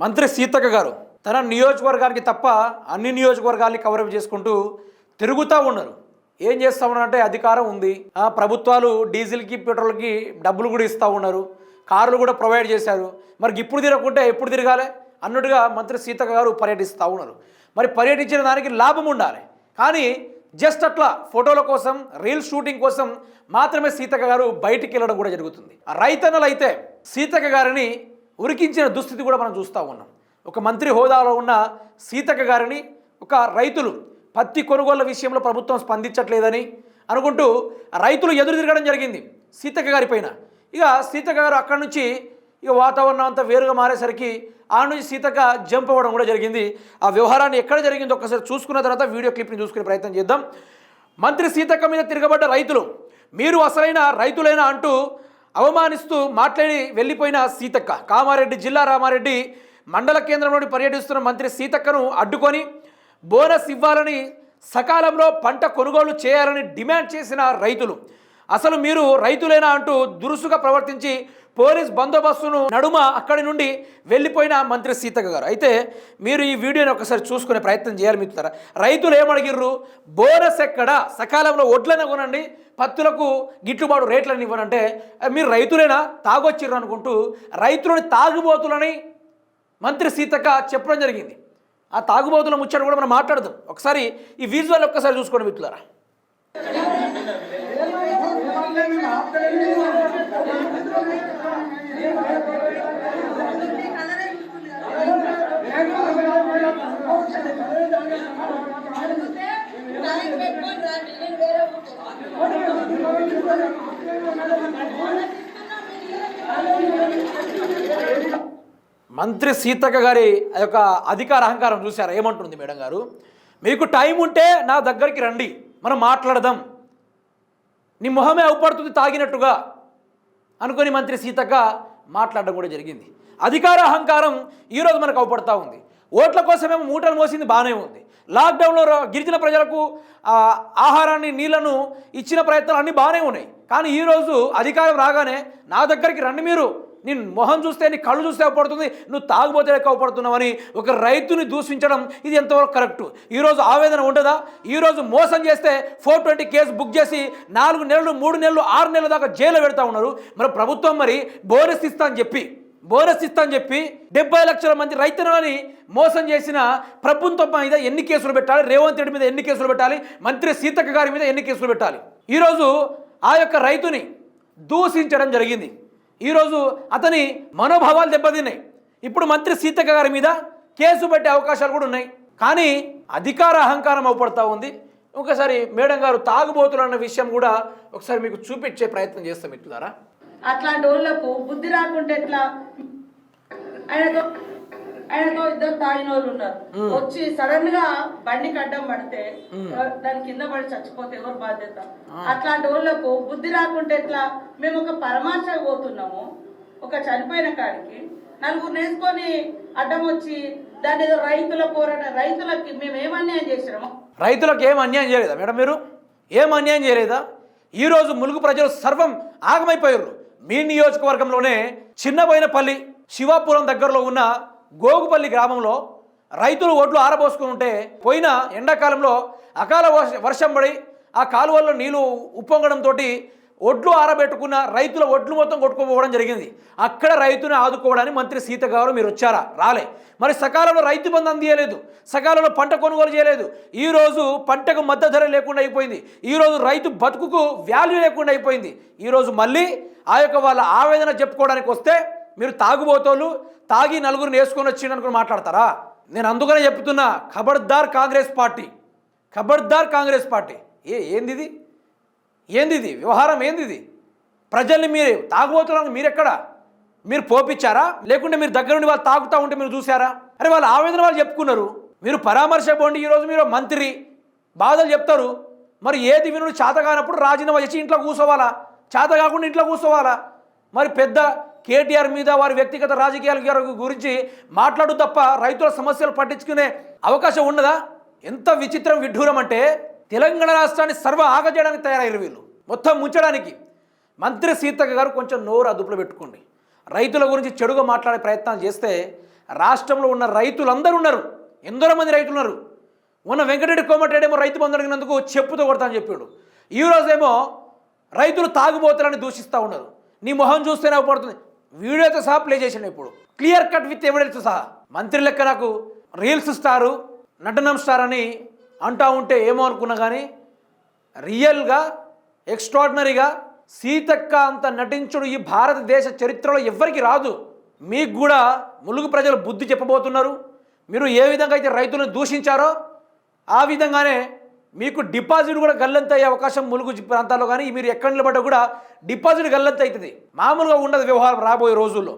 మంత్రి సీతక్క గారు తన నియోజకవర్గానికి తప్ప అన్ని నియోజకవర్గాల్ని కవరప్ చేసుకుంటూ తిరుగుతూ ఉన్నారు. ఏం చేస్తా ఉన్నారంటే అధికారం ఉంది. ఆ, ప్రభుత్వాలు డీజిల్కి పెట్రోల్కి డబ్బులు కూడా ఇస్తూ ఉన్నారు. కార్లు కూడా ప్రొవైడ్ చేశారు. మరి ఇప్పుడు తిరగకుంటే ఎప్పుడు తిరగాలి? అన్నట్టుగా మంత్రి సీతక్క గారు పర్యటిస్తూ ఉన్నారు. మరి పర్యటించిన దానికి లాభం ఉండాలి. కానీ జస్ట్ అట్లా ఫోటోల కోసం రీల్ షూటింగ్ కోసం మాత్రమే సీతక్క గారు బయటికి వెళ్ళడం కూడా జరుగుతుంది. ఆ రైతన్నలు అయితే సీతక్క గారిని ఉరికించిన దుస్థితి కూడా మనం చూస్తూ ఉన్నాం. ఒక మంత్రి హోదాలో ఉన్న సీతక్క గారిని ఒక రైతులు పత్తి కొనుగోళ్ళ విషయంలో ప్రభుత్వం స్పందించట్లేదని అనుకుంటూ రైతులు ఎదురు తిరగడం జరిగింది సీతక్క గారి పైన. ఇక సీతక్క గారు అక్కడి నుంచి ఇక వాతావరణం అంతా వేరుగా మారేసరికి ఆ నుంచి సీతక్క జంప్ అవ్వడం కూడా జరిగింది. ఆ వ్యవహారాన్ని ఎక్కడ జరిగిందో ఒకసారి చూసుకున్న తర్వాత వీడియో క్లిప్ని చూసుకునే ప్రయత్నం చేద్దాం. మంత్రి సీతక్క మీద తిరగబడ్డ రైతులు మీరు అసలైన రైతులైనా అంటూ అవమానిస్తూ మాట్లాడి వెళ్ళిపోయిన సీతక్క. కామారెడ్డి జిల్లా రామారెడ్డి మండల కేంద్రంలోని పర్యటిస్తున్న మంత్రి సీతక్కను అడ్డుకొని బోనస్ ఇవ్వాలని సకాలంలో పంట కొనుగోలు చేయాలని డిమాండ్ చేసిన రైతులు. అసలు మీరు రైతులేనా అంటూ దురుసుగా ప్రవర్తించి పోలీస్ బందోబస్తును నడుమ అక్కడి నుండి వెళ్ళిపోయిన మంత్రి సీతక్క గారు. అయితే మీరు ఈ వీడియోని ఒకసారి చూసుకునే ప్రయత్నం చేయాలి మిత్రులారా. రైతులు ఏమడిగిర్రు? బోనస్ ఎక్కడ? సకాలంలో వడ్లను కొనండి పత్తులకు గిట్టుబాటు రేట్లను ఇవ్వనంటే మీరు రైతులేనా? తాగొచ్చిర్రు అనుకుంటూ రైతులని తాగుబోతులని మంత్రి సీతక్క చెప్పడం జరిగింది. ఆ తాగుబోతుల ముచ్చట కూడా మనం మాట్లాడదాం. ఒకసారి ఈ విజువల్ ఒక్కసారి చూసుకోండి మిత్రులారా. మంత్రి సీతక్క గారి యొక్క అధికార అహంకారం చూశారా? ఏమంటుంది మేడం గారు? మీకు టైం ఉంటే నా దగ్గరికి రండి. మనం మాట్లాడదాం. నీ మొహమే అవుపడుతుంది తాగినట్టుగా అనుకుని మంత్రి సీతక్క మాట్లాడడం కూడా జరిగింది. అధికార అహంకారం ఈరోజు మనకు అవుపడతా ఉంది. ఓట్ల కోసమేమో మూటలు మోసింది బాగానే ఉంది. లాక్డౌన్లో గిరిజన ప్రజలకు ఆహారాన్ని నీళ్ళను ఇచ్చిన ప్రయత్నాలు అన్నీ బాగానే ఉన్నాయి. కానీ ఈరోజు అధికారం రాగానే నా దగ్గరికి రండి మీరు. నేను మొహం చూస్తే నీ కళ్ళు చూస్తే అవపడుతుంది నువ్వు తాగుబోతే అవపడుతున్నావని ఒక రైతుని దూషించడం ఇది ఎంతవరకు కరెక్ట్? ఈరోజు ఆవేదన ఉండదా? ఈరోజు మోసం చేస్తే ఫోర్ ట్వంటీ కేసు బుక్ చేసి నాలుగు నెలలు మూడు నెలలు ఆరు నెలల దాకా జైలు పెడతా ఉన్నారు. మరి ప్రభుత్వం మరి బోనస్ ఇస్తా అని చెప్పి బోనస్ ఇస్తా అని చెప్పి డెబ్బై లక్షల మంది రైతులని మోసం చేసిన ప్రభుత్వం మీద ఎన్ని కేసులు పెట్టాలి? రేవంత్ రెడ్డి మీద ఎన్ని కేసులు పెట్టాలి? మంత్రి సీతక్క గారి మీద ఎన్ని కేసులు పెట్టాలి? ఈరోజు ఆ యొక్క రైతుని దూషించడం జరిగింది. ఈరోజు అతని మనోభావాలు దెబ్బతిన్నాయి. ఇప్పుడు మంత్రి సీతక్క గారి మీద కేసు పెట్టే అవకాశాలు కూడా ఉన్నాయి. కానీ అధికార అహంకారం అవపడతా ఉంది. ఒకసారి మేడం గారు తాగుబోతులు అన్న విషయం కూడా ఒకసారి మీకు చూపించే ప్రయత్నం చేస్తాం మిత్రులారా. అట్లాంటి వాళ్ళకు బుద్ధి రాకుంటే ఎట్లా? ఆయనతో ఇద్దరు తాగిన వాళ్ళు ఉన్నారు వచ్చి సడన్గా బండికి అడ్డం పడితే దాని కింద పడి చచ్చిపోతే ఎవరు బాధ్యత? అట్లాంటి వాళ్ళకు బుద్ధి రాకుంటే ఎట్లా? మేము ఒక పరమార్శ పోతున్నాము ఒక చనిపోయిన కాడికి. నలుగురు నేసుకొని అడ్డం వచ్చి దాని ఏదో రైతుల పోరాట రైతులకి మేము ఏమన్యాయం చేసినాము? రైతులకు ఏం అన్యాయం చేయలేదా మేడం మీరు? ఏం అన్యాయం చేయలేదా? ఈరోజు ములుగు ప్రజలు సర్వం ఆగమైపోయారు. మీ నియోజకవర్గంలోనే చిన్నబోయినపల్లి శివాపురం దగ్గరలో ఉన్న గోగుపల్లి గ్రామంలో రైతులు ఒడ్లు ఆరబోసుకుని ఉంటే పోయిన ఎండాకాలంలో అకాల వర్షం పడి ఆ కాలువల్లో నీళ్ళు ఉప్పొంగడంతో ఒడ్లు ఆరబెట్టుకున్న రైతుల ఒడ్లు మొత్తం కొట్టుకుపోవడం జరిగింది. అక్కడ రైతుని ఆదుకోవడానికి మంత్రి సీత గారు మీరు వచ్చారా? రాలే. మరి సకాలంలో రైతు బంధు అందియలేదు. సకాలంలో పంట కొనుగోలు చేయలేదు. ఈరోజు పంటకు మద్దతు ధర లేకుండా అయిపోయింది. ఈరోజు రైతు బతుకుకు వాల్యూ లేకుండా అయిపోయింది. ఈరోజు మళ్ళీ ఆ యొక్క వాళ్ళ ఆవేదన చెప్పుకోవడానికి వస్తే మీరు తాగుబోతోళ్ళు తాగి నలుగురిని వేసుకొని వచ్చిండు అనుకుని మాట్లాడతారా? నేను అందుకనే చెప్తున్నా ఖబర్దార్ కాంగ్రెస్ పార్టీ ఖబర్దార్ కాంగ్రెస్ పార్టీ. ఏ ఏంది ఏందిది? ఏంది వ్యవహారం ఏందిది? ప్రజల్ని మీరు తాగుబోతున్నారు మీరెక్కడ? మీరు పోపిచ్చారా? లేకుంటే మీరు దగ్గర నుండి వాళ్ళు తాగుతూ ఉంటే మీరు చూసారా అరే వాళ్ళు ఆవేదన వాళ్ళు చెప్పుకున్నారు. మీరు పరామర్శ పోండి ఈరోజు మీరు మంత్రి. బాధలు చెప్తారు. మరి ఏది వినుడు చేత కానప్పుడు రాజీనామా చేసి ఇంట్లో కూర్చోవాలా? చేత కాకుండా ఇంట్లో కూర్చోవాలా? మరి పెద్ద కేటీఆర్ మీద వారి వ్యక్తిగత రాజకీయాల గురించి మాట్లాడు తప్ప రైతుల సమస్యలు పట్టించుకునే అవకాశం ఉన్నదా? ఎంత విచిత్రం విడ్డూరం అంటే తెలంగాణ రాష్ట్రాన్ని సర్వ ఆగజేయడానికి తయారయ్యారు వీళ్ళు. మొత్తం ముంచడానికి మంత్రి సీతక్క గారు కొంచెం నోరు అదుపులో పెట్టుకోండి. రైతుల గురించి చెడుగా మాట్లాడే ప్రయత్నాలు చేస్తే రాష్ట్రంలో ఉన్న రైతులందరూ ఉన్నారు. ఎందరో మంది రైతులు ఉన్నారు. ఉన్న వెంకటరెడ్డి కోమటిరెడ్డి రైతు బంధు అడిగినందుకు చెప్పుతో కొడతా అని చెప్పాడు. ఈ రైతులు తాగుబోతులని దూషిస్తూ ఉన్నారు. నీ మొహం చూస్తేనే పడుతుంది వీడియోతో సహా ప్లే చేసాను ఇప్పుడు. క్లియర్ కట్ విత్ ఎవిడెన్స్ సహా. మంత్రి లెక్క నాకు రీల్స్ స్టారు నటనం స్టార్ అని అంటా ఉంటే ఏమో అనుకున్నా కానీ రియల్గా ఎక్స్ట్రాడినరీగా సీతక్క అంత నటించుడు ఈ భారతదేశ చరిత్రలో ఎవ్వరికి రాదు. మీకు కూడా ములుగు ప్రజలు బుద్ధి చెప్పబోతున్నారు. మీరు ఏ విధంగా అయితే రైతులను దూషించారో ఆ విధంగానే మీకు డిపాజిట్ కూడా గల్లంత అయ్యే అవకాశం ములుగు ప్రాంతాల్లో కానీ మీరు ఎక్కడ నిలబడ్డా కూడా డిపాజిట్ గల్లంత అవుతుంది. మామూలుగా ఉండదు వ్యవహారం రాబోయే రోజుల్లో.